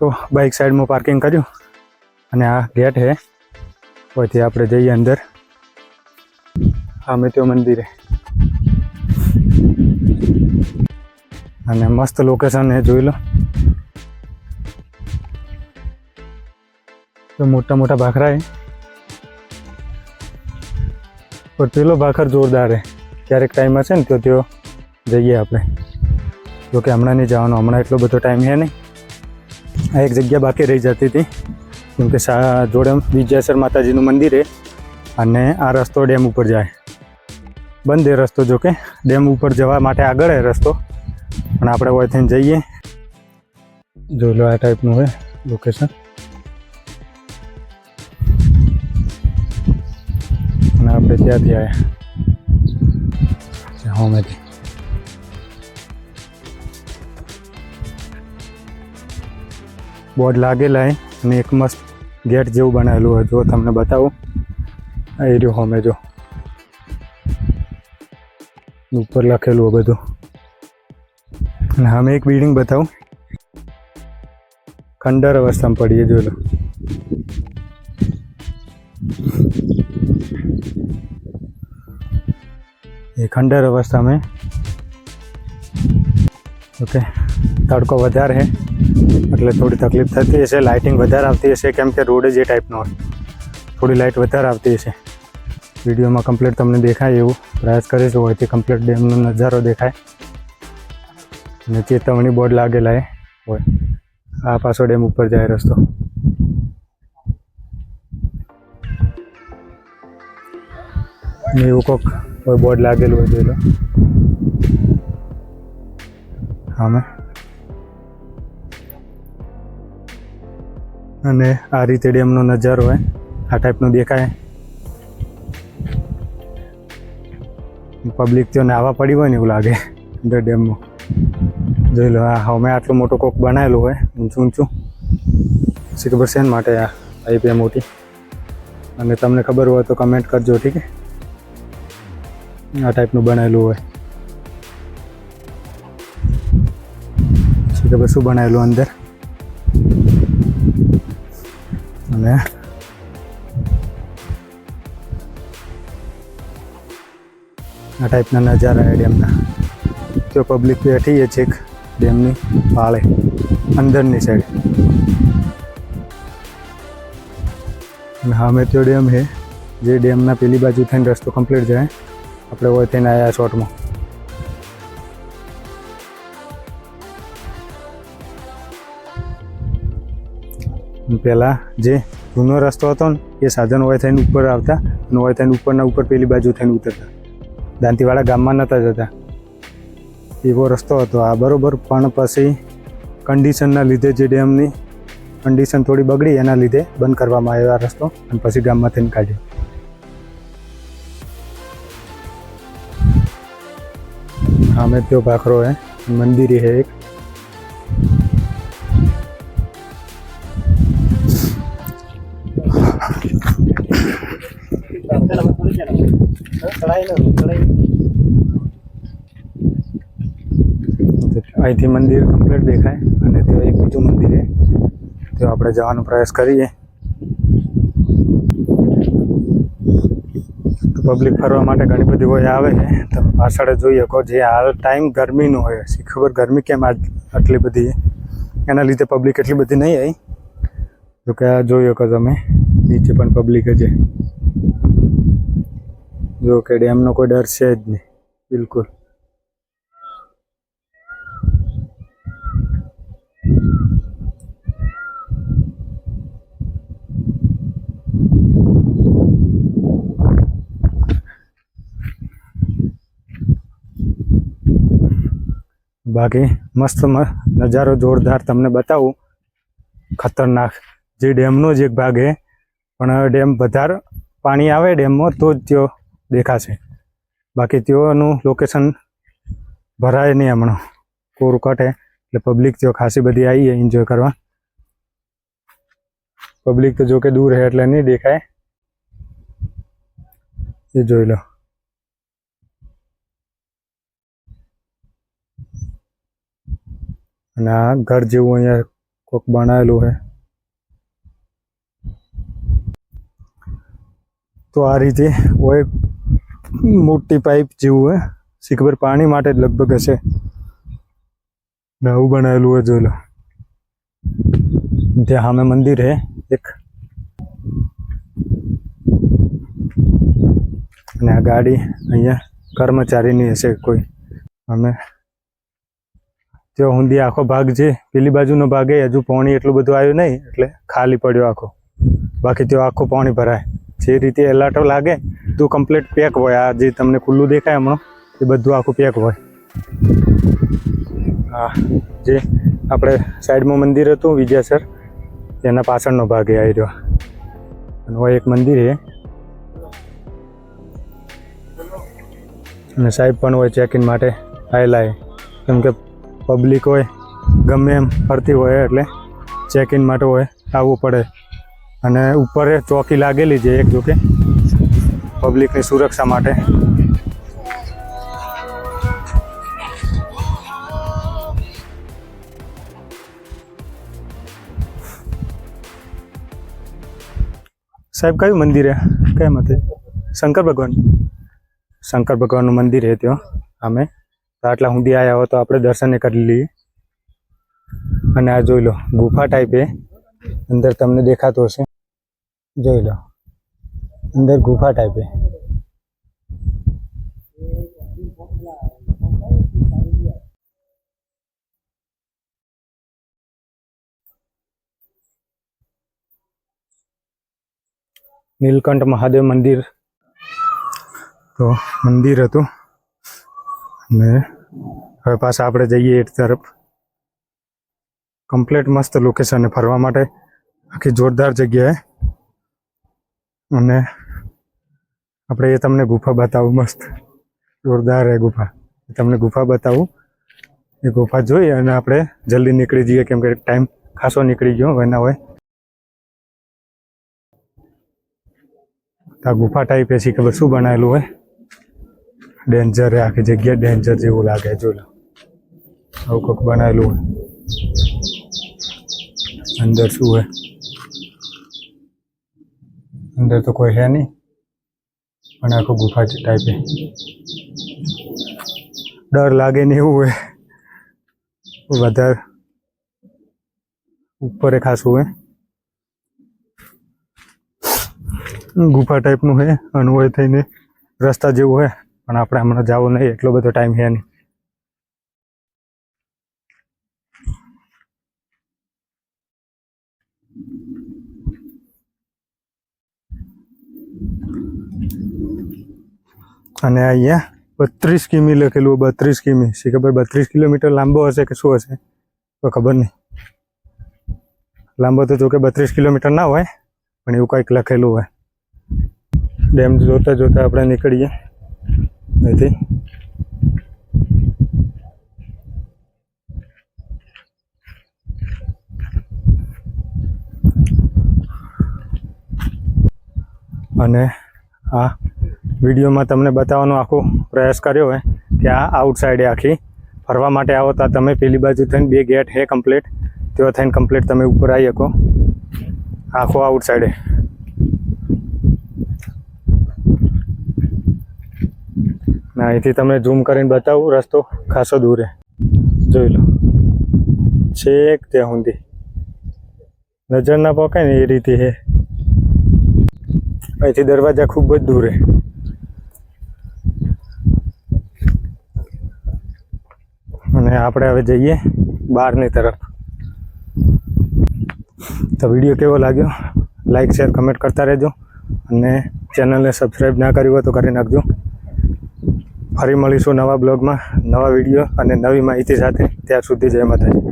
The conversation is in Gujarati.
તો બાઇક સાઈડમાં પાર્કિંગ કર્યું અને આ ગેટ છે. પછી આપણે જઈએ અંદર. આ તો મંદિરે. અને મસ્ત લોકેશન એ જોઈ લો. તો મોટા મોટા ભાખરા પણ પેલો ભાખર જોરદાર છે. ક્યારેક ટાઈમ હશે ને તો ત્યાં જઈએ આપણે. જોકે હમણાં નહીં જવાનું, હમણાં એટલો બધો ટાઈમ છે નહીં. આ એક જગ્યા બાકી રહી જતી હતી. કેમકે જોડે વિજયાસર માતાજીનું મંદિર એ અને આ રસ્તો ડેમ ઉપર જાય. બંધ એ રસ્તો જો કે ડેમ ઉપર જવા માટે આગળ એ રસ્તો. પણ આપણે થઈને જઈએ. જોઈ લો આ ટાઈપનું હોય લોકેશન અને આપણે ત્યાંથી આવ્યા હોમેથી બોર્ડ લાગેલા અને એક મસ્ત ગેટ જેવું બનાવેલું હોય. જો તમને બતાવું. એ રહ્યું હોમે જો. ઉપર લખેલું હોય બધું. અને અમે એક બિલ્ડિંગ બતાવું. ખંડર અવસ્થામાં પડીએ, જોઈ લો. એ ખંડર અવસ્થામાં. ઓકે. તડકો વધારે છે, એટલે થોડી તકલીફ થતી હશે. લાઇટિંગ વધારે આવતી હશે, કેમ કે રોડ જ એ ટાઈપનો થોડી લાઇટ વધારે આવતી હશે. વિડીયોમાં કમ્પ્લીટ તમને દેખાય એવું. પ્રયાસ કરીશું, હોયથી કમ્પ્લીટ ડેમનો નજારો દેખાય. અને ચેતવણી બોર્ડ લાગેલા એ હોય. આ પાછો ડેમ ઉપર જાય રસ્તો. એવું કોક બોર્ડ લાગેલું હોય જોઈ લો. આમે અને આ રીતે ડેમનો નજારો હોય આ ટાઈપનું દેખાય. પબ્લિક ત્યાં નાવા પડી હોય ને એવું લાગે, અંદર ડેમમાં જોઈ લો હા અમે આટલું મોટું કોક બનાવેલું હોય, ઊંચું ઊંચું. પછી ખબર છે માટે આ પાઇપ એ મોટી. અને તમને ખબર હોય તો કમેન્ટ કરજો, ઠીક છે આ ટાઈપનું બનાવેલું હોય. પછી ખબર શું બનાવેલું અંદર? અને આ ટાઈપના નજારા એ ડેમના. તો પબ્લિક બેઠી છે છેક ડેમની પાળે અંદરની સાઈડ અને હામે તો ડેમ છે. જે ડેમના પેલી બાજુ થઈને રસ્તો કમ્પ્લીટ જાય. આપણે હોય થઈને આવ્યા શોર્ટમાં પહેલાં જે જૂનો રસ્તો હતો ને, એ સાધન હોય થઈને ઉપર આવતા અને હોય થઈને ઉપરના ઉપર પેલી બાજુ થઈને ઉતરતા. દાંતીવાળા ગામમાં નહોતા જતા. એવો રસ્તો હતો આ બરાબર, પણ પછી કન્ડિશનના લીધે જે ડેમની કન્ડિશન થોડી બગડી, એના લીધે બંધ કરવામાં આવ્યો આ રસ્તો અને પછી ગામમાં થઈને કાઢ્યો. સામે તેઓ ભાખરો હે, મંદિર હે એક. અહીંથી મંદિર કમ્પ્લીટ દેખાય અને ત્યાં એક બીજું મંદિર છે. ત્યાં આપણે જવાનો પ્રયાસ કરીએ. પબ્લિક ફરવા માટે ઘણી બધી હોય આવે છે. તમે પાછળ જોઈ શકો જે હાલ ટાઈમ ગરમીનો હોય. શી ખબર ગરમી કેમ આટલી બધી એના લીધે પબ્લિક એટલી બધી નહીં આવી. જોકે આ જોઈ શકો તમે. નીચે પણ પબ્લિક જ જો કે ડેમનો કોઈ ડર છે જ નહીં, બિલકુલ. બાકી મસ્ત મસ્ત નજારો જોરદાર તમને બતાવું. ખતરનાક. જે ડેમનો જ એક ભાગ છે પણ હવે ડેમ વધારે પાણી આવે ડેમમાં તો જ તેઓ દેખાશે. બાકી તેઓનું લોકેશન ભરાય નહીં હમણાં. કોરું કટે એટલે પબ્લિક તેઓ ખાસી બધી આવી એન્જોય કરવા. પબ્લિક તો જો કે દૂર હે એટલે નહીં દેખાય. એ જોઈ લો. અને આ ઘર જેવું અહીંયા કોક બનાવેલું છે તો આ રીતે હોય. મોટી પાઇપ જેવું હે. શીખબર પાણી માટે જ લગભગ હશે. નવું બનાવેલું હોય જોઈ લો. ત્યાં સામે મંદિર હે એક. અને આ ગાડી અહીંયા કર્મચારીની હશે કોઈ. અમે ત્યાં હુંદી આખો ભાગ છે પેલી બાજુનો ભાગ એ હજુ પાણી એટલું બધું આવ્યું નહીં, એટલે ખાલી પડ્યો આખો. બાકી ત્યાં આખું પાણી ભરાય. જે રીતે એલાટો લાગે, તો કમ્પ્લીટ પેક હોય. આ જે તમને ખુલ્લું દેખાય હમણાં, એ બધું આખું પેક હોય. હા જે આપણે સાઈડમાં મંદિર હતું વિજયાસર એના પાછળનો ભાગ એ આવી રહ્યો અને હોય એક મંદિર એ. અને સાહેબ પણ હોય ચેક ઇન માટે આવેલા એ. કેમ કે પબ્લિક હોય, ગમે એમ ફરતી હોય, એટલે ચેક ઇન માટે હોય, આવવું પડે. અને ઉપર ચોકી લાગેલી છે એક જોકે. પબ્લિકની સુરક્ષા માટે. સાહેબ, કયું મંદિર હે કયા મતે શંકર ભગવાન. શંકર ભગવાનનું મંદિર હે ત્યાં, અમે. આટલા ઊંધી આવ્યા હો તો આપણે દર્શન કરી લઈએ. અને આ જોઈ લો, ગુફા ટાઈપ અંદર તમને દેખાતો હશે. જોઈ લો. અંદર ગુફા ટાઈપ નીલકંઠ મહાદેવ મંદિર. તો મંદિર હતું. અને હવે પાછા આપણે જઈએ એ તરફ. કમ્પ્લીટ મસ્ત લોકેશન ફરવા માટે. આખી જોરદાર જગ્યાએ અને આપણે એ તમને ગુફા બતાવું મસ્ત. જોરદાર એ ગુફા. તમને ગુફા બતાવું. એ ગુફા જોઈ અને આપણે જલ્દી નીકળી જઈએ કેમ કે ટાઈમ ખાસો નીકળી ગયો હવે ના હોય આ ગુફા ટાઈપ એ છે ખબર શું બનાવેલું હોય? ડેન્જર આખી જગ્યા ડેન્જર જેવું લાગે જો આવું કંઈક બનાવેલું હોય. અંદર શું હોય અંદર તો કોઈ હે નહીં. પણ આખો ગુફા ટાઈપે ડર લાગે ને એવું હોય. વધારે. ઉપર ખાસું હોય. ગુફા ટાઈપનું છે અનુભવ થઈને રસ્તા જેવું હોય. પણ આપણે હમણાં જવું નહીં, એટલો બધો ટાઈમ હે નહીં. અને અહીંયા બત્રીસ કિમી લખેલું, બત્રીસ કિમી. શી ખબર? બત્રીસ કિલોમીટર લાંબો હશે કે શું હશે? તો ખબર નહીં. લાંબો તો જોકે બત્રીસ કિલોમીટર ના હોય, પણ એવું કંઈક લખેલું હોય. ડેમ જોતા જોતા આપણે નીકળીએ. અહીંથી. અને આ વિડીયોમાં તમને બતાવવાનો આખો પ્રયાસ કર્યો હોય કે આ આઉટસાઇડે આખી. ફરવા માટે આવો તો તમે, પેલી બાજુ થઈને બે ગેટ હે કમ્પ્લીટ તેઓ થઈને કમ્પ્લીટ તમે ઉપર આવી શકો. આખો આઉટસાઇડે ના અહીંથી તમને ઝૂમ કરીને બતાવું રસ્તો ખાસો દૂર છે જોઈ લો. છેક ત્યાં સુધી. નજર ના પકાય ને એ રીતે હે. અહીંથી દરવાજા ખૂબ જ દૂર છે અને આપણે હવે જઈએ બહારની તરફ. તો વીડિયો કેવો લાગ્યો? લાઇક શેર કમેન્ટ કરતા રહેજો અને ચેનલને સબસ્ક્રાઈબ ના કર્યું હોય તો કરી નાખજો. ફરી મળીશું નવા બ્લોગમાં નવા વીડિયો અને નવી માહિતી સાથે. ત્યાં સુધી જય માતાજી.